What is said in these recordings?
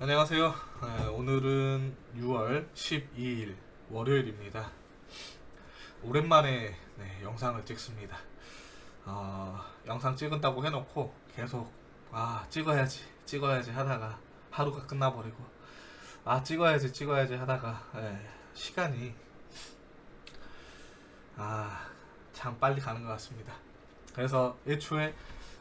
안녕하세요. 네, 오늘은 6월 12일 월요일입니다. 오랜만에 네, 영상을 찍습니다. 어, 영상 찍은다고 해놓고 계속 아 찍어야지 찍어야지 하다가 하루가 끝나버리고 아 찍어야지 찍어야지 하다가 예, 시간이 아 참 빨리 가는 것 같습니다. 그래서 애초에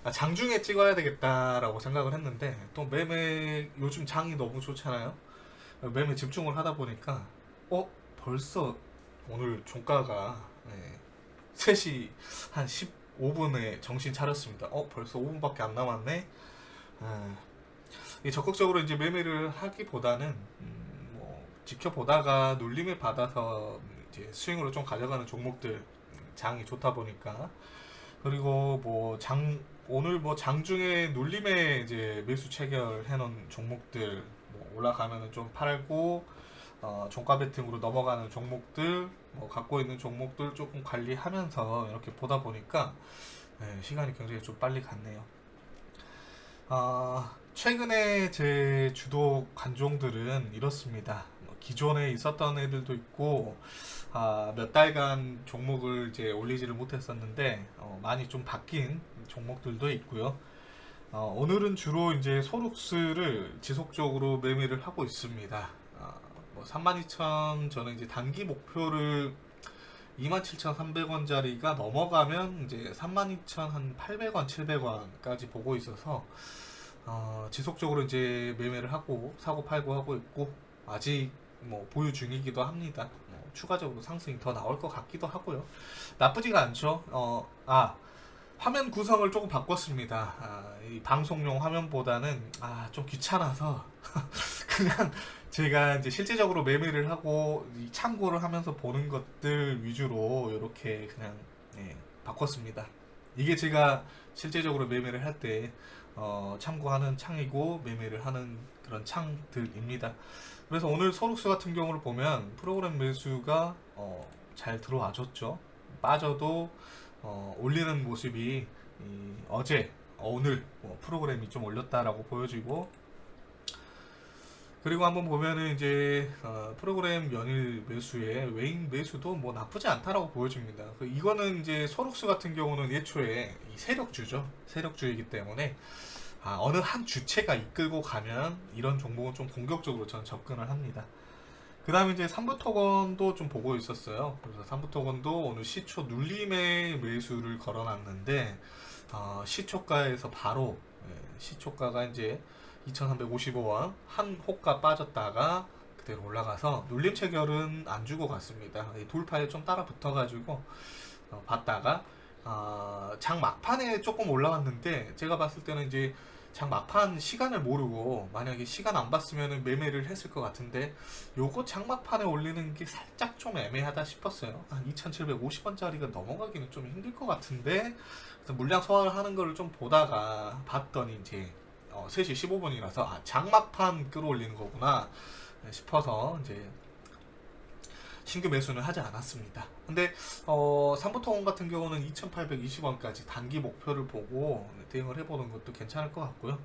아, 장중에 찍어야 되겠다라고 생각을 했는데 또 매매 요즘 장이 너무 좋잖아요. 매매 집중을 하다 보니까 어 벌써 오늘 종가가 네, 3시 한 15분에 정신 차렸습니다. 어 벌써 5분밖에 안 남았네. 아, 이 적극적으로 이제 매매를 하기보다는 음, 뭐 지켜보다가 눌림을 받아서 이제 스윙으로 좀 가져가는 종목들 음, 장이 좋다 보니까 그리고 뭐장 오늘 뭐 장중에 눌림에 이제 매수 체결해 놓은 종목들 뭐 올라가면은 좀 팔고 어, 종가 베팅으로 넘어가는 종목들 뭐 갖고 있는 종목들 조금 관리하면서 이렇게 보다 보니까 네, 시간이 굉장히 좀 빨리 갔네요. 아, 최근에 제 주도 관종들은 이렇습니다. 뭐 기존에 있었던 애들도 있고 아, 몇 달간 종목을 이제 올리지를 못했었는데 어, 많이 좀 바뀐 종목들도 있고요. 어, 오늘은 주로 이제 소룩스를 지속적으로 매매를 하고 있습니다. 아, 뭐32,000 저는 이제 단기 목표를 27,300원짜리가 넘어가면 이제 32,800원, 700원까지 보고 있어서 어, 지속적으로 이제 매매를 하고 사고 팔고 하고 있고 아직 뭐 보유 중이기도 합니다. 뭐 추가적으로 상승이 더 나올 것 같기도 하고요. 나쁘지가 않죠. 어, 아 화면 구성을 조금 바꿨습니다. 아, 이 방송용 화면보다는 아, 좀 귀찮아서 그냥 제가 이제 실제적으로 매매를 하고 이 참고를 하면서 보는 것들 위주로 이렇게 그냥 예, 바꿨습니다. 이게 제가 실제적으로 매매를 할때 어, 참고하는 창이고 매매를 하는 그런 창들입니다. 그래서 오늘 소룩스 같은 경우를 보면 프로그램 매수가 어, 잘 들어와줬죠. 빠져도 어, 올리는 모습이 이, 어제, 어, 오늘 뭐 프로그램이 좀 올렸다라고 보여지고 그리고 한번 보면은 이제 어, 프로그램 연일 매수에 웨잉 매수도 뭐 나쁘지 않다라고 보여집니다. 그 이거는 이제 소룩스 같은 경우는 예초에 이 세력주죠. 세력주이기 때문에 아, 어느 한 주체가 이끌고 가면 이런 종목은 좀 공격적으로 저는 접근을 합니다. 그 다음에 이제 삼부토건도 좀 보고 있었어요. 그래서 삼부토건도 오늘 시초 눌림의 매수를 걸어놨는데, 어, 시초가에서 바로, 예, 시초가가 이제 2,355원, 한 호가 빠졌다가 그대로 올라가서 눌림 체결은 안 주고 갔습니다. 이 돌파에 좀 따라 붙어가지고, 어, 봤다가, 어, 장 막판에 조금 올라왔는데, 제가 봤을 때는 이제 장 막판 시간을 모르고 만약에 시간 안 봤으면 매매를 했을 것 같은데 요거 장 막판에 올리는 게 살짝 좀 애매하다 싶었어요. 한 2,750원짜리가 넘어가기는 좀 힘들 것 같은데 물량 소화하는 거를 좀 보다가 봤더니 이제 어, 3시 15분이라서 아, 장막판 끌어올리는 거구나 싶어서 이제 신규 매수는 하지 않았습니다. 근데 어, 삼부토건 같은 경우는 2,820원까지 단기 목표를 보고 대응을 해보는 것도 괜찮을 것 같고요.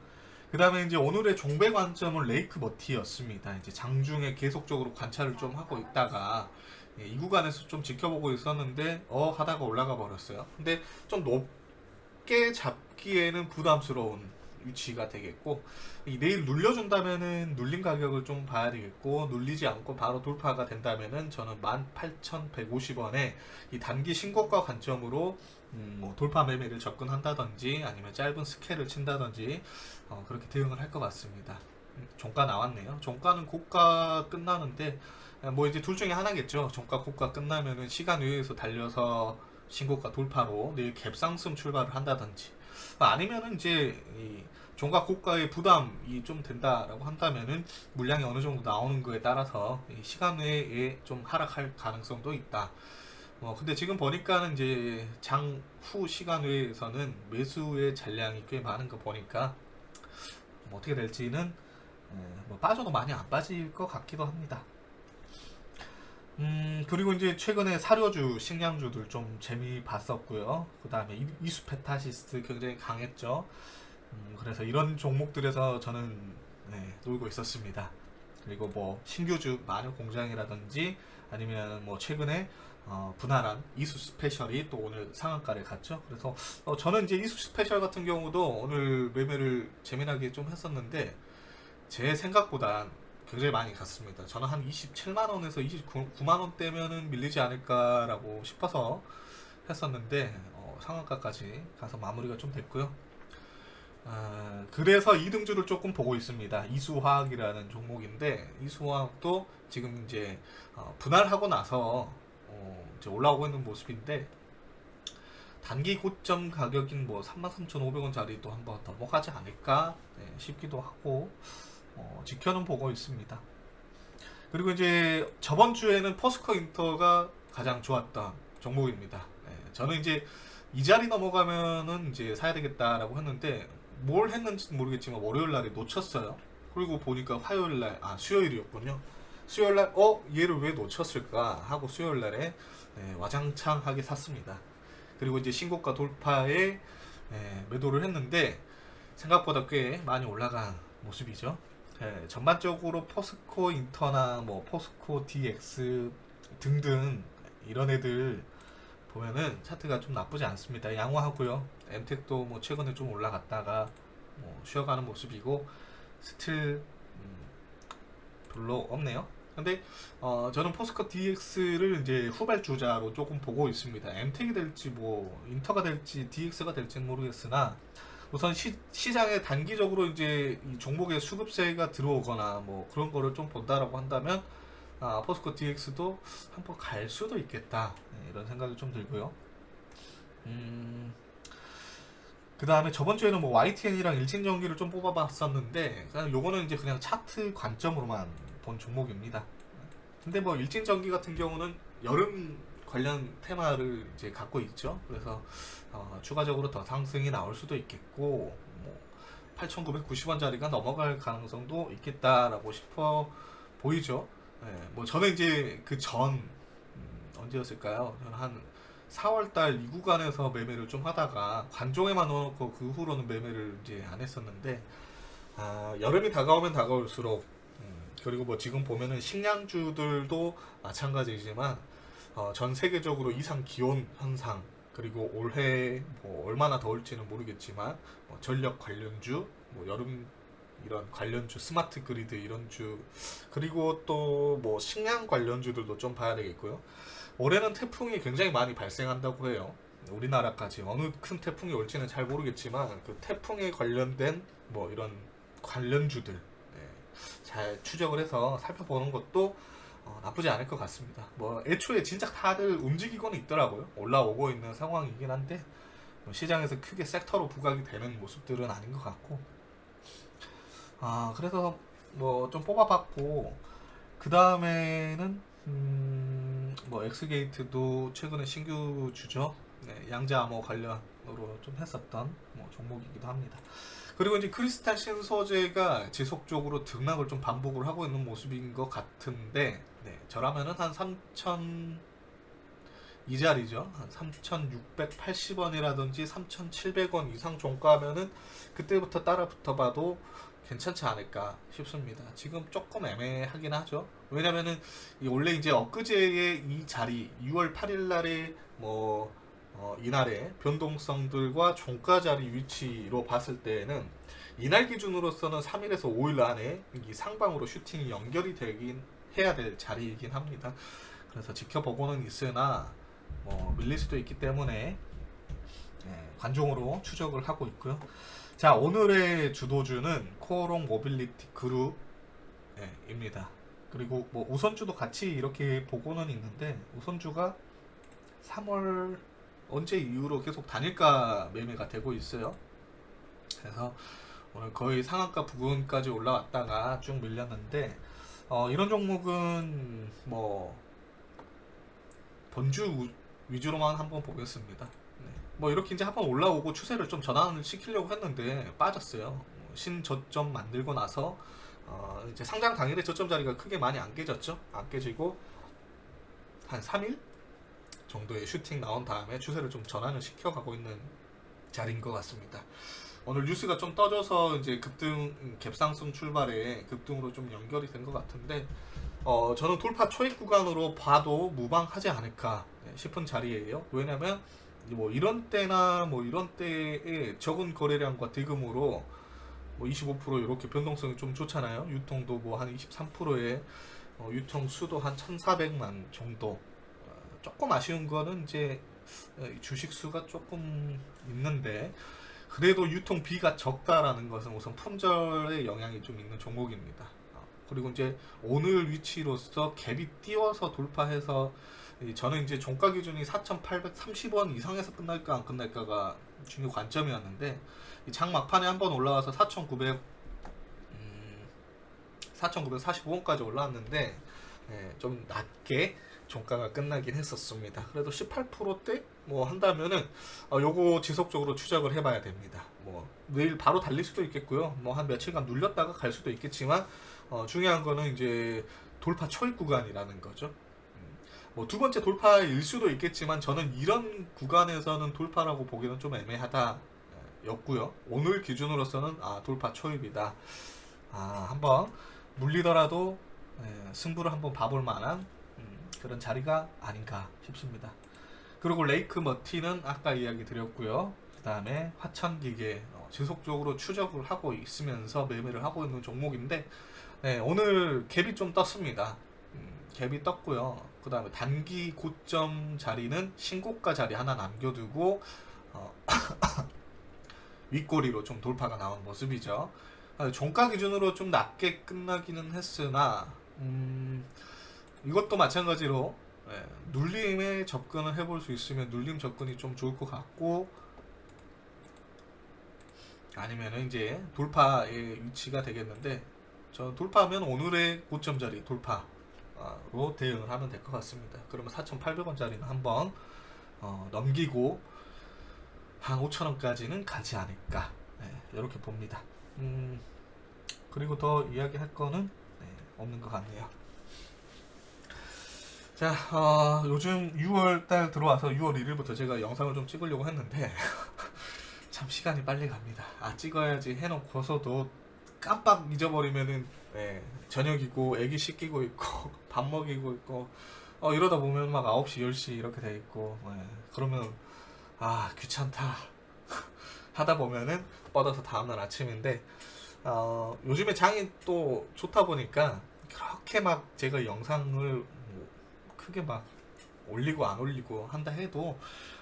그 다음에 이제 오늘의 종배 관점은 레이크 머티였습니다. 이제 장중에 계속적으로 관찰을 좀 하고 있다가 예, 이 구간에서 좀 지켜보고 있었는데 어 하다가 올라가 버렸어요. 근데 좀 높게 잡기에는 부담스러운 위치가 되겠고 이 내일 눌려준다면은 눌린 가격을 좀 봐야 되겠고 눌리지 않고 바로 돌파가 된다면은 저는 18,150원에 이 단기 신고가 관점으로 음, 뭐 돌파 매매를 접근한다든지 아니면 짧은 스케일을 친다든지 어, 그렇게 대응을 할 것 같습니다. 음, 종가 나왔네요. 종가는 고가 끝나는데 아, 뭐 이제 둘 중에 하나겠죠. 종가 고가 끝나면은 시간 외에서 달려서 신고가 돌파로 내일 갭상승 출발을 한다든지 아니면은 이제 이 종가 고가의 부담이 좀 된다라고 한다면은 물량이 어느 정도 나오는 거에 따라서 이 시간 외에 좀 하락할 가능성도 있다. 어, 근데 지금 보니까는 이제 장 후 시간 외에서는 매수의 잔량이 꽤 많은 거 보니까 뭐 어떻게 될지는 에, 뭐 빠져도 많이 안 빠질 것 같기도 합니다. 음, 그리고 이제 최근에 사료주, 식량주들 좀 재미 봤었고요. 그 다음에 이수페타시스 굉장히 강했죠. 음, 그래서 이런 종목들에서 저는 네, 놀고 있었습니다. 그리고 뭐 신규주 마녀 공장이라든지 아니면 뭐 최근에 어, 분할한 이수 스페셜이 또 오늘 상한가를 갔죠. 그래서 어, 저는 이제 이수 스페셜 같은 경우도 오늘 매매를 재미나게 좀 했었는데 제 생각보다 굉장히 많이 갔습니다. 저는 한 27만 원에서 29만 원대면은 밀리지 않을까라고 싶어서 했었는데 어, 상한가까지 가서 마무리가 좀 됐고요. 아, 그래서 이등주를 조금 보고 있습니다. 이수화학이라는 종목인데 이수화학도 지금 이제 어, 분할하고 나서 어, 이제 올라오고 있는 모습인데 단기 고점 가격인 뭐 33,500원짜리도 한번 넘어가지 않을까 네, 싶기도 하고 어, 지켜는 보고 있습니다. 그리고 이제 저번 주에는 포스코 인터가 가장 좋았던 종목입니다. 네, 저는 이제 이 자리 넘어가면은 이제 사야 되겠다라고 했는데 뭘 했는지 모르겠지만 월요일 날에 놓쳤어요. 그리고 보니까 화요일 날, 아 수요일이었군요. 수요일 날, 어 얘를 왜 놓쳤을까 하고 수요일 날에 네, 와장창하게 샀습니다. 그리고 이제 신고가 돌파에 네, 매도를 했는데 생각보다 꽤 많이 올라간 모습이죠. 네, 전반적으로 포스코 인터나 뭐 포스코 DX 등등 이런 애들 보면은 차트가 좀 나쁘지 않습니다. 양호하고요. 엠텍도 뭐 최근에 좀 올라갔다가 뭐 쉬어가는 모습이고 스틸 음, 별로 없네요. 근데 어, 저는 포스코 DX를 이제 후발주자로 조금 보고 있습니다. 엠텍이 될지 뭐 인터가 될지 DX가 될지는 모르겠으나 우선 시, 시장에 단기적으로 이제 이 종목의 수급세가 들어오거나 뭐 그런 거를 좀 본다라고 한다면 아, 포스코 DX도 한번 갈 수도 있겠다 네, 이런 생각이 좀 들고요. 음, 그 다음에 저번 주에는 뭐 YTN이랑 일진전기를 좀 뽑아봤었는데 요거는 이제 그냥 차트 관점으로만 본 종목입니다. 근데 뭐 일진전기 같은 경우는 여름 관련 테마를 이제 갖고 있죠. 그래서 어, 추가적으로 더 상승이 나올 수도 있겠고 뭐 8,990원짜리가 넘어갈 가능성도 있겠다라고 싶어 보이죠. 네, 뭐 저는 이제 그전 언제였을까요? 저는 한 4월달 이 구간에서 매매를 좀 하다가 관종에만 넣어놓고 그 후로는 매매를 이제 안 했었는데 아, 여름이 다가오면 다가올수록 음, 그리고 뭐 지금 보면은 식량주들도 마찬가지지만 어, 전 세계적으로 이상 기온 현상 그리고 올해 뭐 얼마나 더울지는 모르겠지만 뭐 전력 관련주 뭐 여름 이런 관련주 스마트 그리드 이런 주 그리고 또 뭐 식량 관련주들도 좀 봐야 되겠고요. 올해는 태풍이 굉장히 많이 발생한다고 해요. 우리나라까지 어느 큰 태풍이 올지는 잘 모르겠지만 그 태풍에 관련된 뭐 이런 관련주들 네, 잘 추적을 해서 살펴보는 것도 어, 나쁘지 않을 것 같습니다. 뭐 애초에 진짜 다들 움직이고는 있더라고요. 올라오고 있는 상황이긴 한데 뭐 시장에서 크게 섹터로 부각이 되는 모습들은 아닌 것 같고 아 그래서 뭐 좀 뽑아봤고 그 다음에는 음, 뭐 엑스게이트도 최근에 신규 주죠. 네, 양자 암호 관련으로 좀 했었던 뭐 종목이기도 합니다. 그리고 이제 크리스탈 신소재가 지속적으로 등락을 좀 반복을 하고 있는 모습인 것 같은데, 네, 저라면은 한 3,000, 이 자리죠. 한 3,680원이라든지 3,700원 이상 종가면은 그때부터 따라 붙어봐도 괜찮지 않을까 싶습니다. 지금 조금 애매하긴 하죠. 왜냐면은 이 원래 이제 엊그제의 이 자리 6월 8일 날에 뭐 어, 이날의 변동성들과 종가 자리 위치로 봤을 때에는 이날 기준으로서는 3일에서 5일 안에 이 상방으로 슈팅이 연결이 되긴 해야 될 자리이긴 합니다. 그래서 지켜보고는 있으나 뭐 밀릴 수도 있기 때문에 예, 관종으로 추적을 하고 있고요. 자 오늘의 주도주는 코오롱 모빌리티 그룹입니다. 그리고 뭐 우선주도 같이 이렇게 보고는 있는데 우선주가 3월 언제 이후로 계속 단일가 매매가 되고 있어요. 그래서 오늘 거의 상한가 부근까지 올라왔다가 쭉 밀렸는데 어, 이런 종목은 뭐 본주 우- 위주로만 한번 보겠습니다. 네. 뭐 이렇게 이제 한번 올라오고 추세를 좀 전환을 시키려고 했는데 빠졌어요. 어, 신저점 만들고 나서 어, 이제 상장 당일에 저점 자리가 크게 많이 안 깨졌죠. 안 깨지고 한 3일 정도의 슈팅 나온 다음에 추세를 좀 전환을 시켜가고 있는 자리인 것 같습니다. 오늘 뉴스가 좀 떠져서 이제 급등 음, 갭상승 출발에 급등으로 좀 연결이 된 것 같은데 어 저는 돌파 초입 구간으로 봐도 무방하지 않을까 네, 싶은 자리예요. 왜냐면 뭐 이런 때나 뭐 이런 때에 적은 거래량과 대금으로 뭐 25% 이렇게 변동성이 좀 좋잖아요. 유통도 뭐 한 23%에 어, 유통 수도 한 1,400만 정도. 어, 조금 아쉬운 거는 이제 어, 주식 수가 조금 있는데 그래도 유통 비가 적다라는 것은 우선 품절의 영향이 좀 있는 종목입니다. 어, 그리고 이제 오늘 위치로서 갭이 띄워서 돌파해서 이 저는 이제 종가 기준이 4,830원 이상에서 끝날까 안 끝날까가 중요 관점이었는데 이장 막판에 한번 올라와서 4,900 음, 4,945원까지 올라왔는데 예, 좀 낮게 종가가 끝나긴 했었습니다. 그래도 18%대 뭐 한다면은 어, 요거 지속적으로 추적을 해봐야 됩니다. 뭐 내일 바로 달릴 수도 있겠고요. 뭐 한 며칠간 눌렸다가 갈 수도 있겠지만 어, 중요한 거는 이제 돌파 초입 구간이라는 거죠. 뭐두 번째 돌파일 수도 있겠지만 저는 이런 구간에서는 돌파라고 보기는 좀 애매하다 예, 였고요. 오늘 기준으로서는 아 돌파 초입이다. 아 한번 물리더라도 예, 승부를 한번 봐볼 만한 음, 그런 자리가 아닌가 싶습니다. 그리고 레이크 머티는 아까 이야기 드렸고요. 그 다음에 화천기계 어, 지속적으로 추적을 하고 있으면서 매매를 하고 있는 종목인데 네, 오늘 갭이 좀 떴습니다. 음, 갭이 떴고요. 그 다음에 단기 고점 자리는 신고가 자리 하나 남겨두고 어, 윗꼬리로 좀 돌파가 나온 모습이죠. 아, 종가 기준으로 좀 낮게 끝나기는 했으나 음, 이것도 마찬가지로 예, 눌림에 접근을 해볼 수 있으면 눌림 접근이 좀 좋을 것 같고 아니면은 이제 돌파의 위치가 되겠는데 저 돌파하면 오늘의 고점 자리 돌파로 대응을 하면 될 것 같습니다. 그러면 4,800원짜리는 한번 어, 넘기고 한 5,000원까지는 가지 않을까 네, 이렇게 봅니다. 음, 그리고 더 이야기할 거는 네, 없는 것 같네요. 자, 어, 요즘 6월 달 들어와서 6월 1일부터 제가 영상을 좀 찍으려고 했는데 참 시간이 빨리 갑니다. 아 찍어야지 해놓고서도 깜빡 잊어버리면은 네, 저녁이고 애기 씻기고 있고 밥 먹이고 있고 어, 이러다 보면 막 9시 10시 이렇게 돼 있고 네, 그러면 아 귀찮다 하다 보면은 뻗어서 다음날 아침인데 어, 요즘에 장이 또 좋다 보니까 그렇게 막 제가 영상을 뭐 크게 막 올리고 안 올리고 한다 해도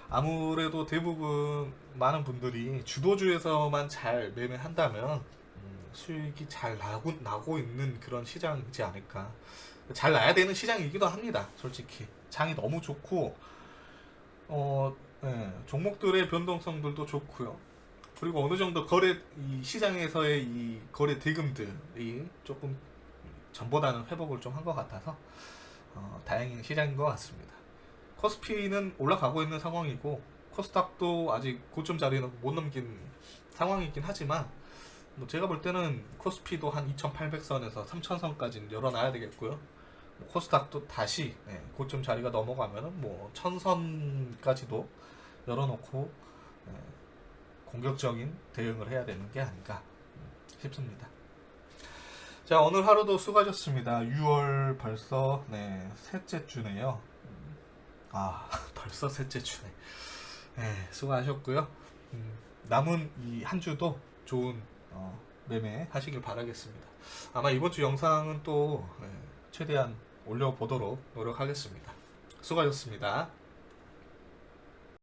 아무래도 대부분 많은 분들이 주도주에서만 잘 매매한다면 음, 수익이 잘 나고, 나고 있는 그런 시장이지 않을까. 잘 나야 되는 시장이기도 합니다. 솔직히. 장이 너무 좋고, 어, 예, 종목들의 변동성들도 좋고요. 그리고 어느 정도 거래, 이 시장에서의 이 거래 대금들이 조금 전보다는 회복을 좀 한 것 같아서, 어, 다행인 시장인 것 같습니다. 코스피는 올라가고 있는 상황이고 코스닥도 아직 고점 자리는 못 넘긴 상황이긴 하지만 뭐 제가 볼 때는 코스피도 한 2,800선에서 3,000선까지는 열어놔야 되겠고요. 뭐 코스닥도 다시 네, 고점 자리가 넘어가면은 뭐 1,000선까지도 열어놓고 네, 공격적인 대응을 해야 되는 게 아닌가 싶습니다. 자 오늘 하루도 수고하셨습니다. 6월 벌써 네, 셋째 주네요. 아 벌써 셋째 주네. 네, 수고하셨고요. 음, 남은 이 한 주도 좋은 어, 매매 하시길 바라겠습니다. 아마 이번 주 영상은 또 네, 최대한 올려보도록 노력하겠습니다. 수고하셨습니다.